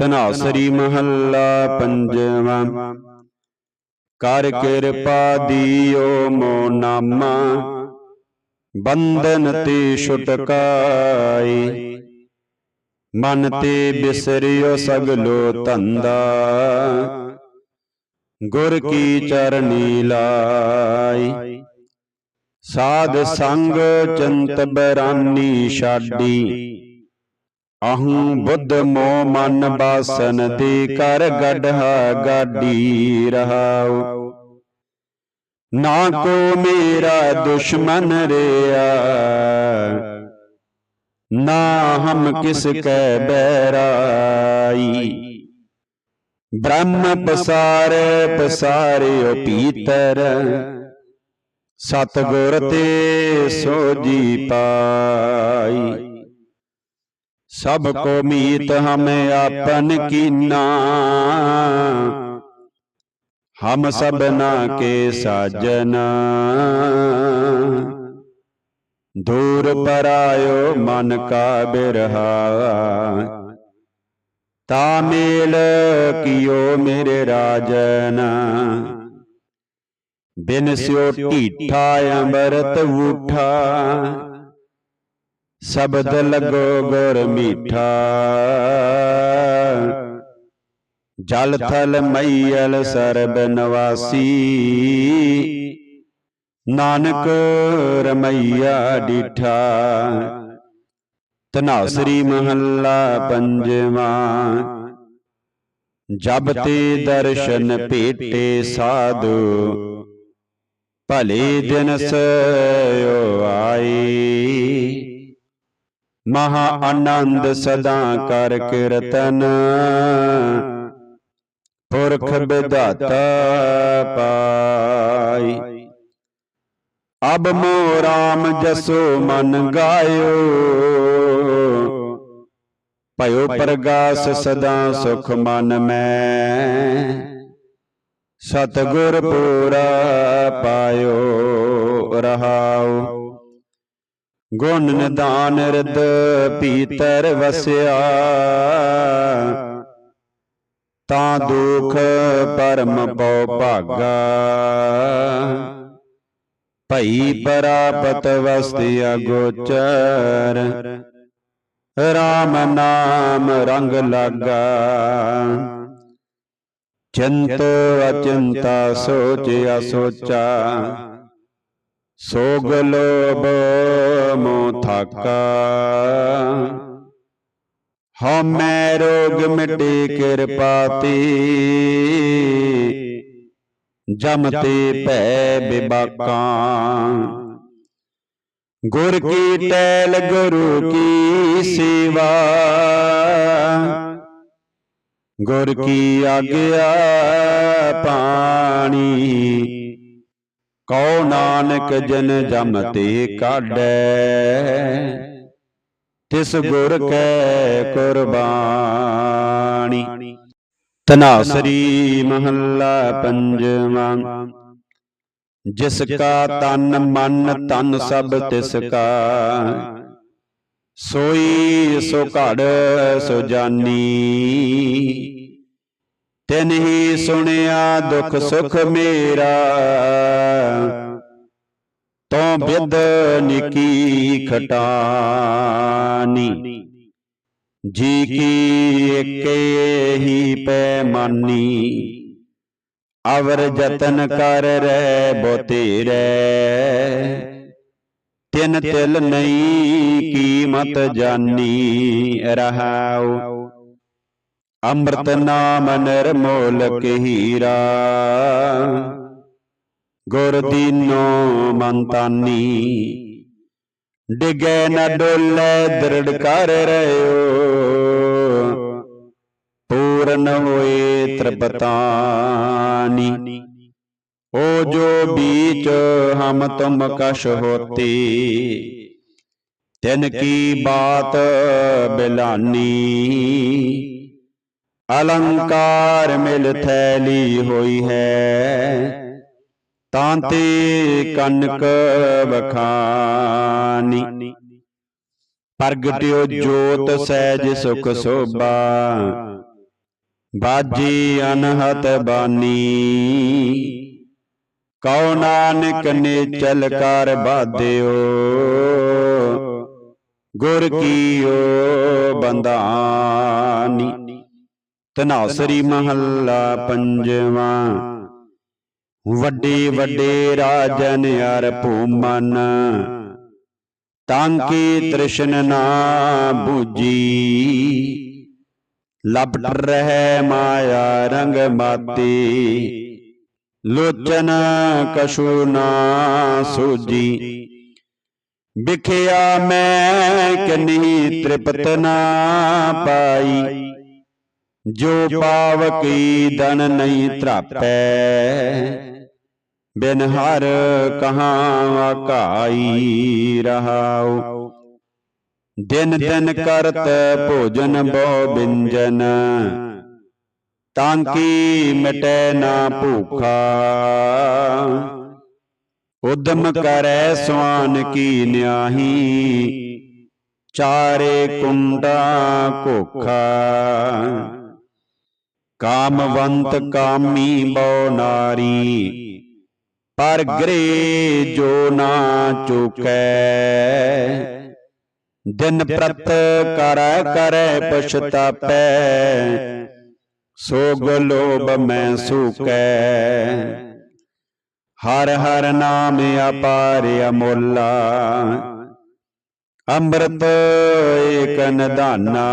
ਤਨਾਸਰੀ ਮਹੱਲਾ ਪੰਜਵਾਂ। ਕਰ ਕਿਰਪਾ ਦੀਓ ਮੋ ਨਾਮਾ, ਬੰਧਨ ਤੇ ਛੁਟਕਾਈ। ਮਨ ਤੇ ਬਿਸਰਿਓ ਸਗਲੋ ਧੰਦਾ, ਗੁਰ ਕੀ ਚਰਨੀ ਲਾਈ। ਸਾਧ ਸੰਗ ਚੰਤ ਬਰਾਨੀ ਛਾਡੀ ਅਹੰ ਬੁੱਧ ਮੋ ਮਨ ਬਾਸਨ ਤੇ ਕਰ ਗੜਹਾ ਗਾਡੀ ਰਹਾਉ। ਨਾ ਕੋ ਮੇਰਾ ਦੁਸ਼ਮਨ ਰਿਆ। ਨਾ ਹਮ ਕਿਸ ਕੈ ਬੈਰਾਈ। ਬ੍ਰਹਮ ਪਸਾਰੇ ਪਸਾਰਿਓ ਪੀਤਰ। ਸਤਗੁਰ ਤੇ ਸੋਜੀ ਪਾਈ। ਸਭ ਕੋ ਮੀਤ ਹਮੇ ਆਪਨ ਕੀਨਾ। ਹਮ ਸਭਨਾ ਕੇ ਸਾਜਨਾ। ਦੂਰ ਪਰਾਇਓ ਮਨ ਕਾ ਬਿਰਹਾ। ਤਾ ਮੇਲ ਕੀਓ ਮੇਰੇ ਰਾਜਨ। ਬਿਨ ਸਿਓ ਢੀਠਾ ਅੰਮ੍ਰਿਤ ਉਠਾ ਸ਼ਬਦ ਲਗੋ ਗੁਰ ਮੀਠਾ। ਜਲ ਥਲ ਮਈਲ ਸਰਬ ਨਵਾਸੀ। ਨਾਨਕ ਰਮਈਆ ਡੀਠਾ। ਤਨਾਸਰੀ ਮਹੱਲਾ ਪੰਜਵਾਂ। ਜਬ ਤੇ ਦਰਸ਼ਨ ਭੇਟੇ ਸਾਧੂ। ਭਲੇ ਦਿਨ ਸੋ ਆਈ ਮਹਾ ਆਨੰਦ ਸਦਾ ਕਰ ਕੀਰਤਨ। ਪੁਰਖ ਵਿਧਾਤਾ ਪਾਈ। ਅਬ ਮੋ ਰਾਮ ਜਸੋ ਮਨ ਗਾਇਓ। ਭਇਓ ਪ੍ਰਗਾਸ ਸਦਾ ਸੁਖ ਮਨ ਮੈਂ। ਸਤਗੁਰ ਪੂਰਾ ਪਾਇਓ ਰਹਾਉ ਗੁਣ ਨਿਦਾਨ ਰਿਦ ਪੀਤਰ ਵਸਿਆ। ਤਾਂ ਦੁਖ ਪਰਮ ਪਉ ਭਾਗਾ। ਭਈ ਪਰਾਪਤ ਵਸਤਿ ਅਗੋਚਰ। RAM ਨਾਮ ਰੰਗ ਲਾਗਾ। ਚਿੰਤ ਅਚਿੰਤਾ ਸੋਚ ਅਸੋਚਾ। ਸੋਗ ਲੋਭ ਮੋ ਥਾਕਾ ਹਉਮੈ ਰੋਗ ਮਿਟੇ ਕਿਰਪਾ ਤੇ ਜਮ ਤੇ ਭੈ ਬਿਬਾਕਾਂ। ਗੁਰ ਕੀ ਟੈਲ ਗੁਰੂ ਕੀ ਸੇਵਾ। ਗੁਰ ਕੀ ਆਗਿਆ ਪਾਣੀ। ਕਉ ਨਾਨਕ ਜਨ ਜਮ ਤੇ ਕਾਢੈ। ਤਿਸ ਗੁਰ ਕੈ ਕੁਰਬਾਨੀ ਤਨਾਸਰੀ ਮਹੱਲਾ ਪੰਜਵਾਂ। ਜਿਸ ਕਾ ਤਨ ਮਨ ਤਨ ਸਭ ਤਿਸ ਕਾ। ਸੋਈ ਸੋ ਘੜ ਸੋ ਜਾਨੀ। ਤਿਨ ਹੀ ਸੁਣਿਆ ਦੁਖ ਸੁਖ ਮੇਰਾ। ਤੋਂ ਬਿਦ ਨਿਕੀ ਖਟਾਨੀ। ਜੀ ਕੀ ਏਕੇ ਹੀ ਪੈ ਮਾਨੀ ਅਵਰ ਜਤਨ ਕਰ ਰਹਿ ਬੋਤੇਰੇ ਤਿਨ ਤਿਲ ਨਹੀਂ ਕੀਮਤ ਜਾਨੀ ਰਹਾਉ। ਅੰਮ੍ਰਿਤ ਨਾਮ ਨਿਰਮੋਲ ਹੀਰਾ। ਗੁਰ ਦੀਨੋ ਮੰਤਾਨੀ, ਡਿਗੇ ਨਾ ਡੋਲੇ ਦ੍ਰਿੜ ਕਰ ਰਹਿਓ ਪੂਰਨ ਹੋਏ ਤ੍ਰਿਪਤਾਨੀ, ਓ ਜੋ ਬੀਚ ਹਮ ਤੁਮ ਕਸ਼ ਹੋਤੀ, ਤਿਨ ਕੀ ਬਾਤ ਬਿਲਾਨੀ। ਅਲੰਕਾਰ ਮਿਲ ਥੈਲੀ ਹੋਈ ਹੈ ਤਾਂ ਤੇ ਕਨਕ ਵਖਾਨੀ ਪ੍ਰਗਟਿਓ ਜੋਤ ਸਹਿਜ ਸੁਖ ਸੋਭਾ ਬਾਜੀ ਅਨਹਤ ਬਾਨੀ ਕਉ ਨਾਨਕ ਨੇਚਲ ਕਰ ਬਾਧਿਓ ਗੁਰ ਕੀਓ ਬੰਦਾਨੀ ਤਨਾਸਰੀ ਮਹੱਲਾ ਪੰਜਵਾ। ਵੱਡੇ ਵੱਡੇ ਰਾਜਨ ਅਰ ਭੂਮਨ। ਤਾਂ ਕੀ ਤ੍ਰਿਸ਼ਨ ਨਾ ਬੂਜੀ ਲਪਟ ਰਹਿ ਮਾਇਆ ਰੰਗ ਮਾਤੀ। ਲੋਚਨ ਕਛੂ ਨਾ ਸੂਜੀ। ਵਿਖਿਆ ਮੈਂ ਕਨੀ ਤ੍ਰਿਪਤ ਨਾ ਪਾਈ। ਜੋ ਪਾਵਕੀ ਦਨ ਨਹੀਂ ਧਰਾਪੈ। ਬਿਨ ਹਰ ਕਹਾਂ ਆਕਾਈ ਰਹਾਉ। ਦਿਨ ਦਿਨ ਕਰਤ ਭੋਜਨ ਬਹੁ ਬਿੰਜਨ। ਤਾਂ ਕੀ ਮਿਟੈ ਨਾ ਭੂਖਾ। ਉਦਮ ਕਰੈ ਸਵਾਨ ਕੀ ਨਿਆਹੀ। ਚਾਰੇ ਕੁੰਡਾ ਕੋਖਾ। ਕਾਮਵੰਤ ਕਾਮੀ ਬਉ ਨਾਰੀ, ਪਰ ਗਰੇ ਜੋ ਨਾ ਚੁਕੈ। ਦਿਨ ਪ੍ਰਤ ਕਰੈ ਕਰੈ ਪਛਤਾਪੈ, ਸੋਗ ਲੋਭ ਮੈਂ ਸੁਕੈ। ਹਰ ਹਰ ਨਾਮ ਅਪਾਰ ਅਮੋਲਾ, ਅੰਮ੍ਰਿਤ ਏਕ ਨਿਧਾਨਾ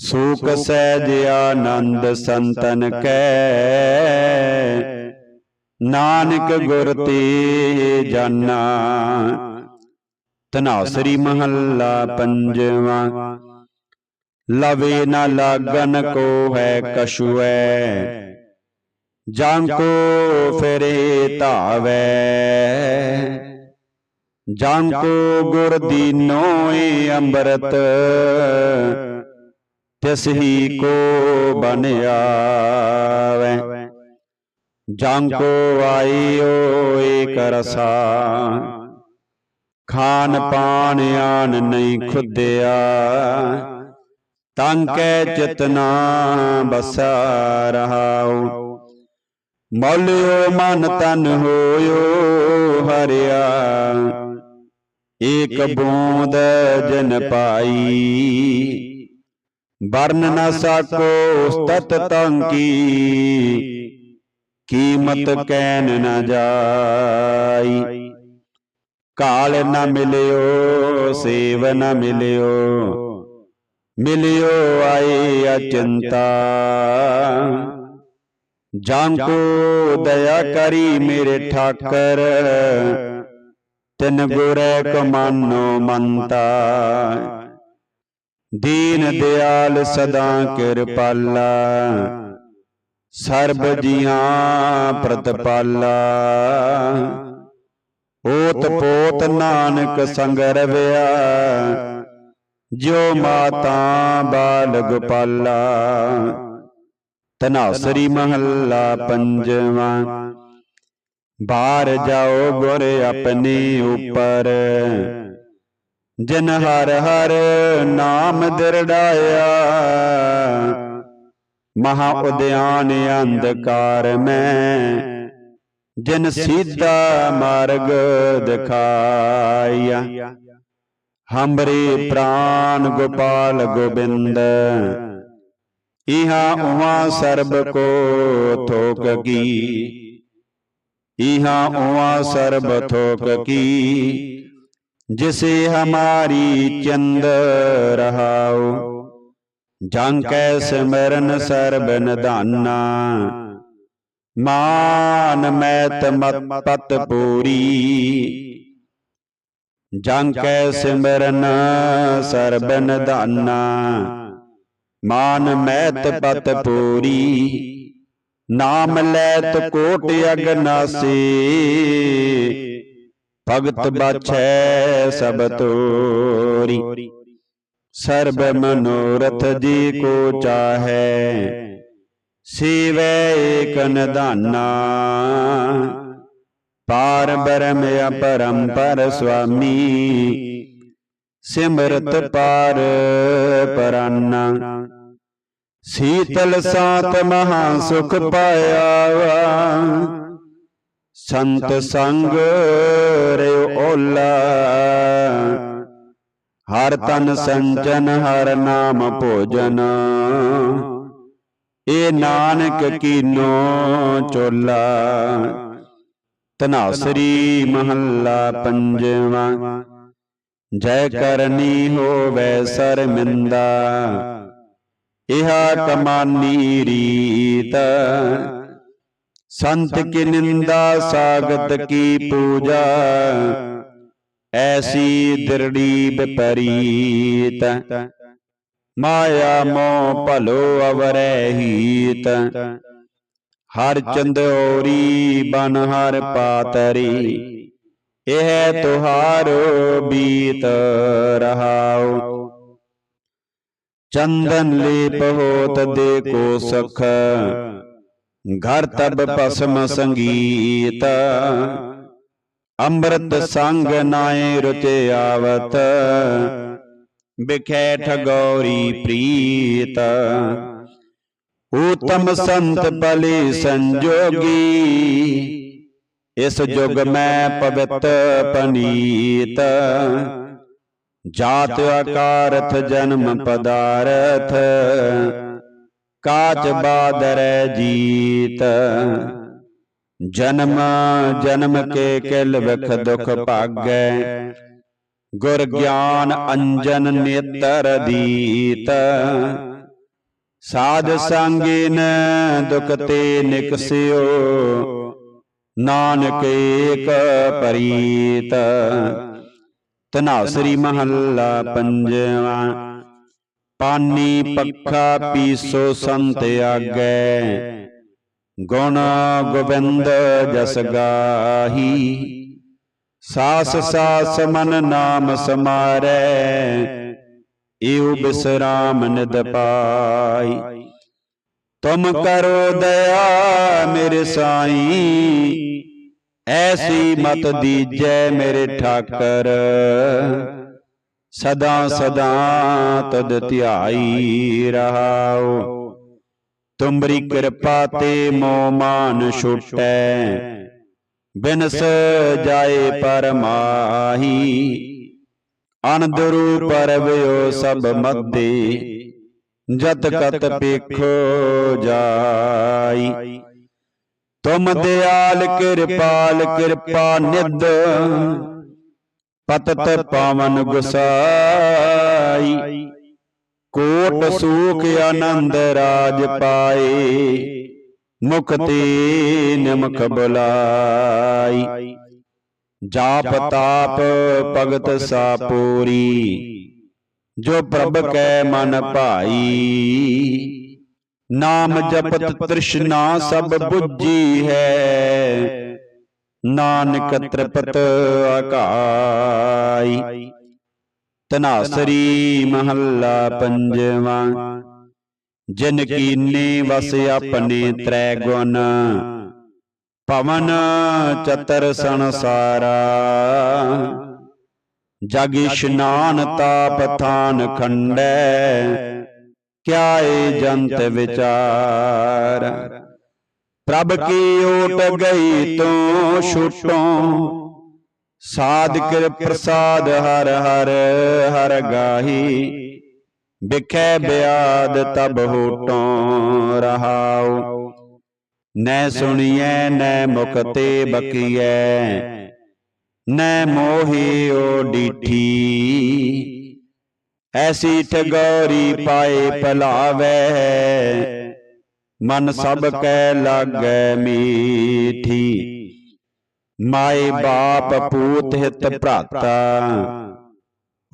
ਸੂਖ ਸਹਿਜ ਆਨੰਦ ਸੰਤਨ ਕੈ। ਨਾਨਕ ਗੁਰ ਤੇ ਜਾਨਾ। ਤਨਾਸਰੀ ਮਹੱਲਾ ਪੰਜਵਾ। ਲਵੇ ਨਾ ਲਾਗਨ ਕੋ ਹੈ ਕਛੁਐ। ਜਾਂ ਕੋ ਫਿਰੇ ਧਾਵੈ। ਜਾਂ ਕੋ ਗੁਰ ਦੀਨੋ ਏ ਅੰਮ੍ਰਿਤ। ਤਿਸ ਹੀ ਕੋ ਬਨ ਆਵੈ। ਜੰ ਕੋ ਆਈਓ ਏਕ ਰਸਾ। ਖਾਨ ਪਾਨ ਆਨ ਨਹੀਂ ਖੁੱਦਿਆ। ਤਾਂ ਕੈ ਚਿਤਨਾ ਬਸਾ ਰਹਾਉ। ਮੌਲਿਓ ਮਨ ਤਨ ਹੋਇਓ ਹਰਿਆ। ਏਕ ਬੂੰਦ ਜਨ ਪਾਈ। ਵਰਨ ਨ ਸਕੋ ਉਸਤਤ ਤੰ ਕੀ। ਕੀਮਤ ਕੈਨ ਨ ਜਾਈ। ਕਾਲ ਨ ਮਿਲਿਓ ਸੇਵ ਨ ਮਿਲਿਓ। ਮਿਲਿਓ। ਆਏ ਅਚੰਤਾ। ਜਾਂ ਕੋ ਦਇਆ ਕਰੀ ਮੇਰੇ ਠਾਕਰ। ਤਿਨ ਗੁਰੈ ਕਮਾਨੋ ਮੰਤਾ। ਦੀਨ ਦਿਆਲ ਸਦਾ ਕਿਰਪਾਲਾ। ਸਰਬ ਜੀਆਂ ਪ੍ਰਤਪਾਲਾ। ਓਤ ਪੋਤ ਨਾਨਕ ਸੰਗ ਰਵਿਆ ਜਿਉ ਮਾਤਾ ਬਾਲ ਗੋਪਾਲਾ ਤਨਾਸਰੀ ਮਹੱਲਾ ਪੰਜਵਾ। ਬਾਹਰ ਜਾਓ ਗੁਰ ਆਪਣੇ ਉਪਰ। ਜਿਨ ਹਰ ਹਰ ਨਾਮ ਦਿਰੜਾਇਆ, ਮਹਾ ਉਦਿਆਨ ਅੰਧਕਾਰ ਮੈਂ, ਜਿਨ ਸੀਧਾ ਮਾਰਗ ਦਿਖਾਇਆ। ਹਮਰੇ ਪ੍ਰਾਨ ਗੋਪਾਲ ਗੋਬਿੰਦ, ਇਹਾ ਉਹਾ ਸਰਬ ਕੋ ਥੋਕ ਕੀ। ਇਹਾ ਉਹਾ ਸਰਬ ਥੋਕ ਕੀ। ਜਿਸੇ ਹਮਾਰੀ ਚੰਦ ਰਹਾਉ ਜਾਂ ਕੈ ਸਿਮਰਨ ਸਰਬ ਨਿਧਾਨਾ ਮਾਨ ਮੈਤ ਮਤ ਪਤ ਪੂਰੀ ਜਾਂ ਕੈ ਸਿਮਰਨ ਸਰਬ ਨਿਧਾਨਾ ਮਾਨ ਮੈਤ ਪਤ ਪੂਰੀ ਨਾਮ ਲੈਤ ਕੋਟ ਅਗਨਾਸੀ ਭਗਤ ਬਾਛੈ ਸਭ ਤੋਰੀ। ਸਰਬ ਮਨੋਰਥ ਜੀ ਕੋ ਚਾਹੈ। ਸੀਵੈ ਏਕ ਨਿਧਾਨਾ। ਪਾਰ ਬਰਮ ਅਪਰੰਪਰ ਸੁਆਮੀ। ਸਿਮਰਤ ਪਾਰ ਪਰਾਨਾ। ਸੀਤਲ ਸਾਤ ਮਹਾ ਸੁਖ ਪਾਇਆ ਵਾ। ਸੰਤ ਸੰਗ ਰਿਉ ਓਲਾ। ਹਰ ਤਨ ਸੰਜਨ ਹਰ ਨਾਮ ਭੋਜਨ। ਏ ਨਾਨਕ ਕੀਨੋ ਚੋਲਾ। ਤਨਾਸਰੀ ਮਹੱਲਾ ਪੰਜਵਾ। ਜੈ ਕਰਨੀ ਹੋਵੈ ਸਰਮਿੰਦਾ। ਇਹਾ ਕਮਾਨੀ ਰੀਤ। ਸੰਤ ਕੀ ਨਿੰਦਾ ਸਾਗਤ ਕੀ ਪੂਜਾ? ਐਸੀ ਦਿਰੜੀ ਵਿਪਰੀਤ ਮਾਇਆ ਮੋਹ ਭਲੋ ਅਵਰੈ ਹੀਤ। ਹਰ ਚੰਦੋਰੀ ਬਨ ਹਰ ਪਾਤਰੀ। ਇਹ ਤੁਹਾਰੋ ਬੀਤ ਰਹਾਉ ਚੰਦਨ ਲੇਪ ਹੋਤ ਦੇ ਕੋ ਸਖ। ਘਰ ਤਬ ਭਸਮ ਸੰਗੀਤ। ਅੰਮ੍ਰਿਤ ਸੰਗ ਨਾਏ ਰੁਚਿ ਆਵਤ। ਬਿਖੈ ਠਗੌਰੀ ਪ੍ਰੀਤ। ਊਤਮ ਸੰਤ ਭਲੇ ਸੰਜੋਗੀ। ਇਸ ਜੁਗ ਮੈਂ ਪਵਿੱਤ ਪਨੀਤ। ਜਾਤ ਆਕਾਰਥ ਜਨਮ ਪਦਾਰਥ। ਕਾਚ ਬਾਦਰੈ ਜੀਤ। ਜਨਮ ਜਨਮ ਕੇ ਕਿਲ ਵਿਖ ਦੁਖ ਭਾਗੈ। ਗੁਰ ਗਿਆਨ ਅੰਜਨ ਨੇਤਰ ਦੀਤ। ਸਾਧ ਸੰਗਿਨ ਦੁਖ ਤੇ ਨਿਕਸਿਓ ਨਾਨਕ ਏਕ ਪਰੀਤ। ਤਨਾਸਰੀ ਮਹੱਲਾ ਪੰਜਵਾ। ਪਾਨੀ ਪੱਖਾ ਪੀਸੋ ਸੰਤ ਆਗੈ। ਗੁਣ ਗੋਬਿੰਦ ਜਸ ਗਾਹੀ। ਸਾਸ ਸਾਸ ਮਨ ਨਾਮ ਸਮਾਰੈ। ਏਉ ਬਿਸਰਾਮ ਨਿਦ ਪਾਈ। ਤੁਮ ਕਰੋ ਦਇਆ ਮੇਰੇ ਸਾਈਂ। ਐਸੀ ਮਤ ਦੀਜੈ ਮੇਰੇ ਠਾਕਰ। ਸਦਾ ਸਦਾ ਤਦ ਧਿਆਈ ਰਹਾਉ। ਤੁਮਰੀ ਕਿਰਪਾ ਤੇ ਮੋ ਮਾਨ ਛੁਟੈ। ਬਿਨਸ ਜਾਏ ਪਰਮਾਹੀ ਅਨੰਦ ਰੂਪ ਰਵਿਓ ਸਭ ਮੱਦੇ ਜਤ ਕਤ ਪੇਖੋ ਜਾਈ। ਤੁਮ ਦਿਆਲ ਕਿਰਪਾਲ ਕਿਰਪਾ ਨਿਦ ਪਤਤ ਪਾਵਨ ਗੁਸਾਈ। ਕੋਟ ਸੂਖ ਆਨੰਦ ਰਾਜ ਪਾਏ। ਮੁਕਤੀ ਨਿਮਖ ਬੁਲਾਈ। ਜਾਪ ਤਾਪ ਭਗਤ ਸਾਪੂਰੀ ਜੋ ਪ੍ਰਭ ਕੈ ਮਨ ਭਾਈ। ਨਾਮ ਜਪਤ ਤ੍ਰਿਸ਼ਨਾ ਸਭ 부ਜੀ ਹੈ। ਨਾਨਕ ਤ੍ਰਿਪਤ ਆਕਾਈ। ਤਨਾਸਰੀ ਮਹੱਲਾ ਪੰਜਵਾਂ। ਜਿਨ ਕੀਨੇ ਵਸ ਆਪਣੇ ਤ੍ਰੈ ਗੁਣ ਪਵਨ ਚਤਰ ਸੰਸਾਰਾ। ਜਗ ਇਸ਼ਨਾਨ ਤਾਪ ਥਾਨ ਖੰਡੈ, ਕਿਆ ਏ ਜੰਤ ਵਿਚਾਰ। ਪ੍ਰਭ ਕੀ ਓਟ ਗਈ ਤੂੰ ਛੁਟੋਂ? ਸਾਧਿਕ ਪ੍ਰਸਾਦ ਹਰ ਹਰ ਹਰ ਗਾਹੀ। ਬਿਖੈ ਬਿਆਦ ਤਬ ਹੋਟੋਂ ਰਹਾਉ। ਨੈ ਸੁਣੀਐ ਨੈ ਮੁਖ ਤੇ ਬਕੀਐ। ਨੈ ਮੋਹੀ ਓ ਡੀਠੀ। ਐਸੀ ਠਗੌਰੀ ਪਾਏ ਭਲਾਵੈ ਮਨ ਸਭ ਕੈ ਲਾਗੈ ਮੀਠੀ। ਮਾਏ ਬਾਪ ਪੂਤ ਹਿਤ ਭਰਾਤਾ।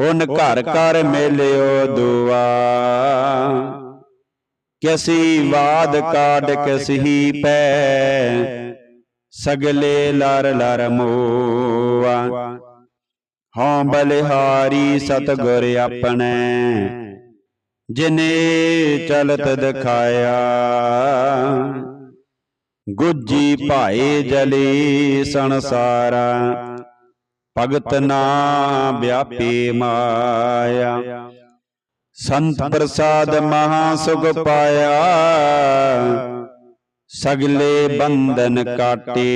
ਉਨ ਘਰ ਘਰ ਮੇਲਿਓ ਦੁਆ। ਕਿਸੀ ਵਾਦ ਕਾਢ ਕਿਸਹੀ ਪੈ। ਸਗਲੇ ਲਰ ਲਰ ਮੋਆ। ਹਉ ਬਲਿਹਾਰੀ ਸਤਗੁਰ ਆਪਣੇ। ਜਿਨੇ ਚਲਤ ਦਿਖਾਇਆ ਗੁੱਜੀ ਭਾਏ ਜਲੀ ਸੰਸਾਰਾ ਭਗਤ ਨਾ ਵਿਆਪੀ ਮਾਇਆ। ਸੰਤ ਪ੍ਰਸਾਦ ਮਹਾ ਸੁਖ ਪਾਇਆ ਸਗਲੇ ਬੰਧਨ ਕਾਟੇ।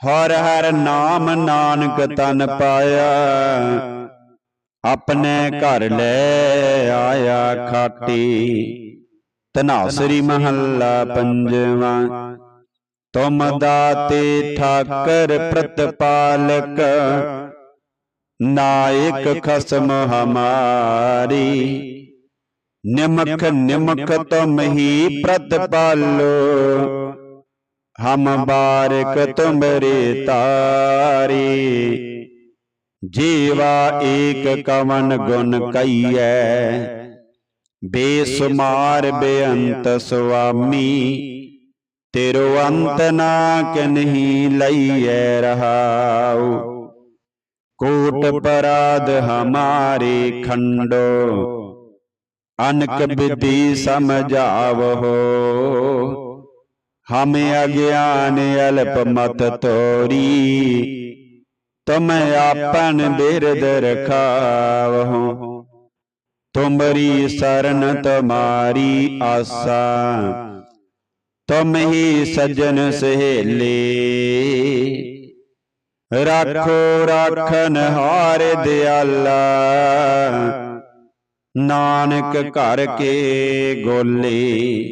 ਹਰ ਹਰ ਨਾਮ ਨਾਨਕ ਤਨ ਪਾਇਆ ਆਪਣੇ ਘਰ ਲੈ ਆਇਆ ਖਾਟੀ। ਤਨਾਸਰੀ ਮਹੱਲਾ ਪੰਜਵਾਂ। ਤੁਮ ਦਾਤੇ ਠਾਕਰ ਪ੍ਰਤਪਾਲਕ। ਨਾਇਕ ਖਸਮ ਹਮਾਰੀ। ਨਿਮਖ ਨਿਮਖ ਤੁਮ ਹੀ ਪ੍ਰਤਪਾਲੋ। ਹਮ ਬਾਰਿਕ ਤੁਮਰੇ ਤਾਰੀ। ਜੀਵਾ ਏਕ ਕਵਨ ਗੁਣ ਕਈਐ ਬੇਸੁਮਾਰ ਬੇਅੰਤ ਸੁਆਮੀ। ਤੇਰੋ ਅੰਤ ਨਾ ਕਿਨਹੀ ਲਈਐ ਰਹਾਉ। ਕੋਟ ਪਰਾਧ ਹਮਾਰੇ ਖੰਡੋ। ਅਨਕ ਵਿਧੀ ਸਮਝਾਵੋ ਹਮ ਅਗਿਆਨ ਅਲਪ ਮਤ ਤੋਰੀ। ਤੁਮ ਆਪਨ ਬਿਰਦ ਰਖਾਵਹੁ। ਤੁਮਰੀ ਸਰਨ ਤੁਮਾਰੀ ਆਸਾ। ਤੁਮ ਹੀ ਸਜਨ ਸਹੇਲੇ। ਰਾਖੋ ਰਾਖਨ ਹਾਰ ਦਿਆਲਾ। ਨਾਨਕ ਘਰ ਕੇ ਗੋਲੇ।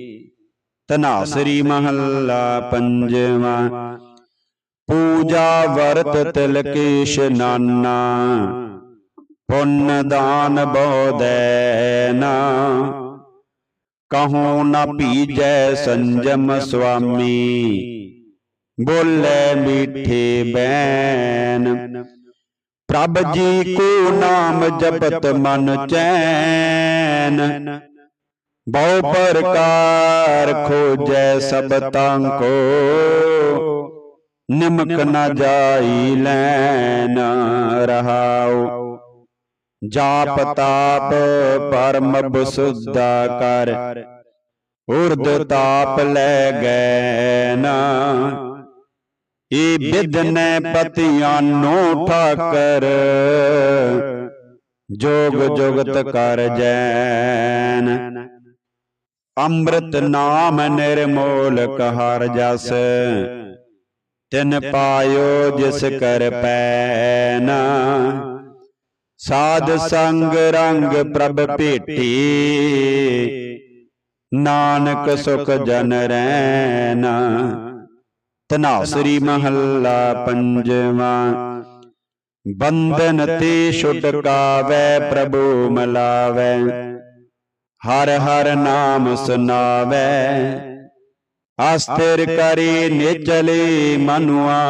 ਤਨਾਸਰੀ ਮਹੱਲਾ ਪੰਜਵਾਂ। ਪੂਜਾ ਵਰਤ ਤਿਲਕੇਸ਼ ਨਾਨਾ ਪੁੰਨ ਦਾਨ ਬੋਦੈ ਨਾ। ਕਹੂੰ ਨਾ ਪੀਜੈ ਸੰਜਮ ਸੁਆਮੀ ਬੋਲੇ ਮੀਠੇ ਬੈਨ ਪ੍ਰਭ ਜੀ ਕੋ ਨਾਮ ਜਪਤ ਮਨ ਚੈਨ। ਬਹੁ ਪ੍ਰਕਾਰ ਖੋਜੈ ਸਭ ਕੋ। ਨਿਮਕ ਨਾ ਜਾਈ ਲੈਨ ਰਹਾਉ। ਜਾਪ ਤਾਪ ਪਰਮ ਬਸੁੱਧਾ ਕਰ। ਉਰਦ ਤਾਪ ਲੈ ਗਏ ਨਾ ਏ ਬਿਦਨੈ ਪਤਿਆਨੋ ਠਾਕਰ। ਜੋਗ ਜੁਗਤ ਕਰ ਜੈਨ। ਅੰਮ੍ਰਿਤ ਨਾਮ ਨਿਰਮੋਲ ਕਹਰ ਜਸ। ਤਿਨ ਪਾਇਓ ਜਿਸ ਕਰ ਪੈਨਾ। ਸਾਧ ਸੰਗ ਰੰਗ ਪ੍ਰਭ ਭੇਟੀ। ਨਾਨਕ ਸੁਖ ਜਨ ਰੈਨਾ। ਤਨਾਸਰੀ ਮਹੱਲਾ ਪੰਜਵਾਂ। ਬੰਧਨ ਤੇ ਛੁਟਕਾਵੈ ਪ੍ਰਭੂ ਮਲਾਵੈ। ਹਰ ਹਰ ਨਾਮ ਸੁਨਾਵੈ। ਅਸਥਿਰ ਕਰੀ ਨਿਚਲੇ ਮਨੁਆ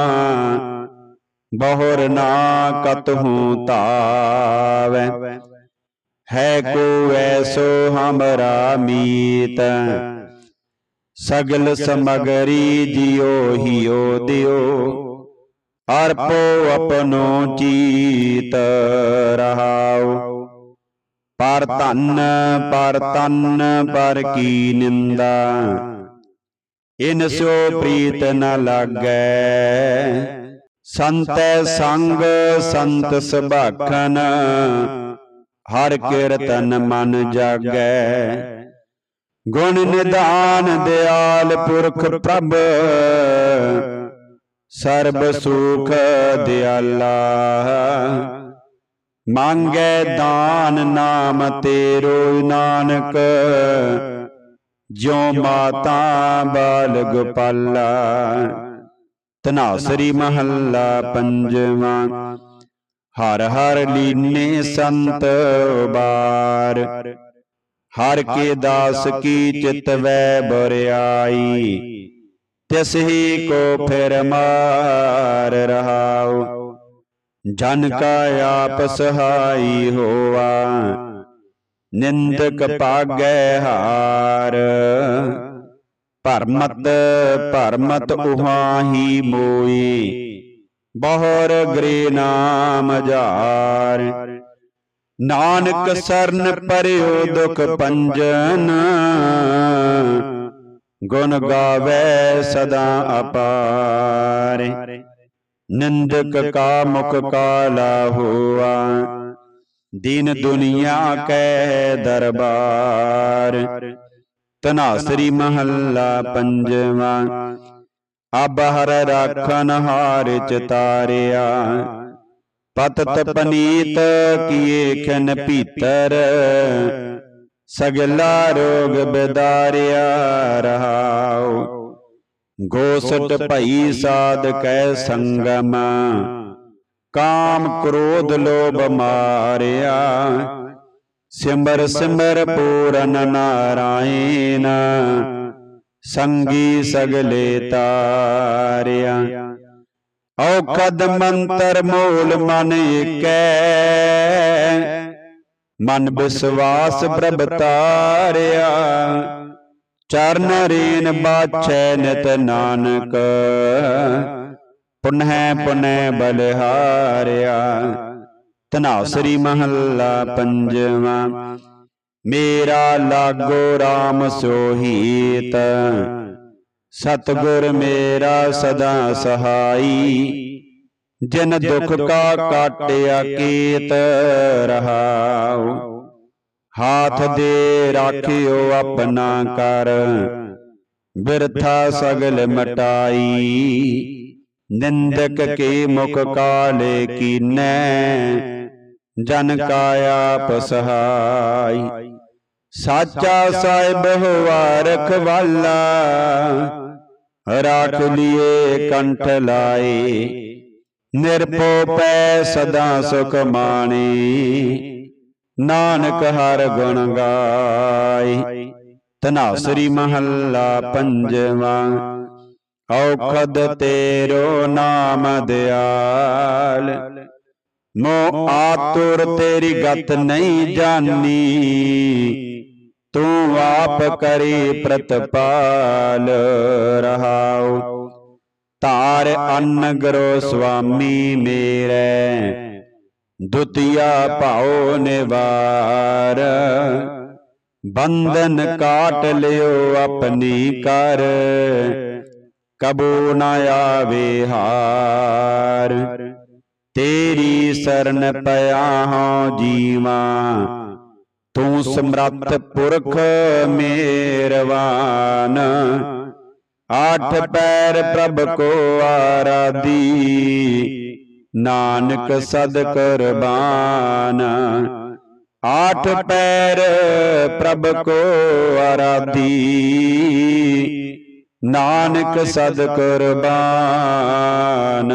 ਬਹੁਰ ਨਾ ਕਤਹੂ ਤਾਵੈ। ਹੈ ਕੋ ਐਸੋ ਹਮਰਾ ਮੀਤ। ਸਗਲ ਸਮਗਰੀ ਜਿਉ ਹਿਓ ਦਿਓ। ਅਰਪੋ ਆਪਣੋ ਚੀਤ ਰਹਾਉ ਪਰ ਧਨ ਪਰ ਤਨ ਪਰ ਕੀ ਨਿੰਦਾ। ਇਨ ਸੋ ਪ੍ਰੀਤ ਨ ਲਾਗੈ। ਸੰਤੈ ਸੰਗ ਸੰਤ ਸੁਭਾਖਨ ਹਰ ਕੀਰਤਨ ਮਨ ਜਾਗੈ। ਗੁਣ ਨਿਧਾਨ ਦਿਆਲ ਪੁਰਖ ਪ੍ਰਭ। ਸਰਬ ਸੁਖ ਦਿਆਲਾ। ਮੰਗੈ ਦਾਨ ਨਾਮ ਤੇਰੋ ਨਾਨਕ। ਜਿਉ ਮਾਤਾ ਬਾਲ ਗੋਪਾਲਾ ਤਨਾਸਰੀ ਮਹੱਲਾ ਪੰਜਵਾਂ। ਹਰ ਹਰ ਲੀਨੇ ਸੰਤ ਬਾਰ ਹਰ ਕੇ ਦਾਸ ਕੀ ਚਿਤਵੈ ਬਰਿਆਈ ਤਿਸ ਹੀ ਕੋ ਫਿਰ ਮਾਰ ਰਹਾਉ। ਜਨ ਕਾ ਆਪ ਸਹਾਈ ਹੋਆ। ਨਿੰਦਕ ਪਾਗੈ ਹਾਰ। ਭਰਮਤ ਭਰਮਤ ਉਹਾਹੀ ਮੋਈ। ਬਹੁਰ ਗ੍ਰੇ ਨਾਮ ਜਾਰ। ਨਾਨਕ ਸਰਨ ਪਰਿਓ ਦੁਖ ਪੰਜਨ। ਗੁਣ ਗਾਵੇ ਸਦਾ ਅਪਾਰ। ਨਿੰਦਕ ਕਾ ਮੁਖ ਕਾਲਾ ਹੋਆ। ਦੀਨ ਦੁਨੀਆ ਕੈ ਦਰਬਾਰ। ਤਨਾਸਰੀ ਮਹੱਲਾ ਪੰਜਵਾ। ਅਬ ਹਰ ਰਾਖਨ ਹਾਰ ਚਤਾਰਿਆ ਪਤਤ ਪਨੀਤ ਕੀਏ ਖਨ ਭੀਤਰ। ਸਗਲਾ ਰੋਗ ਬਿਦਾਰਿਆ ਰਹਾਉ। ਗੋਸਟ ਭਈ ਸਾਧ ਕੈ ਸੰਗਮ। ਕਾਮ ਕ੍ਰੋਧ ਲੋਭ ਮਾਰਿਆ। ਸਿਮਰ ਸਿਮਰ ਪੂਰਨ ਨਾਰਾਇਣ। ਸੰਗੀ ਸਗਲੇ ਤਾਰਿਆ। ਔਖਦ ਮੰਤਰ ਮੂਲ ਮਨ ਏਕੈ ਮਨ ਵਿਸਵਾਸ ਪ੍ਰਭ ਤਾਰਿਆ ਚਰਨ ਰੇਨ ਬਾਛੈ ਨਿਤ ਨਾਨਕ। ਪੁਨਹਿ ਪੁਨੈ ਬਲਿਹਾਰਿਆ। ਤਨਾਸਰੀ ਮਹੱਲਾ ਪੰਜਵਾਂ। ਮੇਰਾ ਲਾਗੋ RAM ਸੋਹੀਤ। ਸਤਗੁਰ ਮੇਰਾ ਸਦਾ ਸਹਾਈ। ਜਿਨ ਦੁਖ ਕਾ ਕਾਟਿਆ ਕੀਤ ਰਹਾਉ। ਹਾਥ ਦੇ ਰਾਖਿਓ ਆਪਣਾ ਕਰ। ਬਿਰਥਾ ਸਗਲ ਮਟਾਈ। ਨਿੰਦਕ ਕੇ ਮੁਖ ਕਾਲੇ ਕੀਨੈ? ਜਨ ਕਾ ਆਪ ਸਹਾਈ ਸਾਚਾ ਸਾਹਿਬ ਹੋਵਾ ਰਖਵਾਲਾ। ਰਾਖ ਲਿਏ ਕੰਠ ਲਾਏ। ਨਿਰਭਉ ਪੈ ਸਦਾ ਸੁਖ ਮਾਣੀ। ਨਾਨਕ ਹਰ ਗੁਣ ਗਾਈ। ਤਨਾਸਰੀ ਮਹੱਲਾ ਪੰਜਵਾ। ਔਖਦ ਤੇਰੋ ਨਾਮ ਦਿਆਲ। ਮੋ ਆਤੁਰ ਤੇਰੀ ਗਤ ਨਹੀਂ ਜਾਣੀ ਤੂੰ ਆਪ ਕਰੀ ਪ੍ਰਤਪਾਲ ਰਹਾਉ। ਧਾਰ ਅੰਨ ਗਰੋ ਸੁਆਮੀ ਮੇਰੇ। ਦੁਤੀਆ ਭਾਉ ਨਿਵਾਰ। ਬੰਧਨ ਕਾਟ ਲਿਓ ਆਪਣੀ ਕਰ। ਕਬੂ ਨ ਆਵੇ ਹਾਰ। ਤੇਰੀ ਸਰਨ ਪਿਆ ਹਾਂ ਜੀਵਾ, ਤੂੰ ਸਮਰੱਥ ਪੁਰਖ ਮੇਰਵਾਨ। ਆਠ ਪੈਰ ਪ੍ਰਭ ਕੋ ਆਰਾਦੀ ਨਾਨਕ ਸਦ ਕੁਰਬਾਨ ਆਠ ਪੈਰ ਪ੍ਰਭ ਕੋ ਆਰਾਦੀ ਨਾਨਕ ਸਦ ਕੁਰਬਾਨ।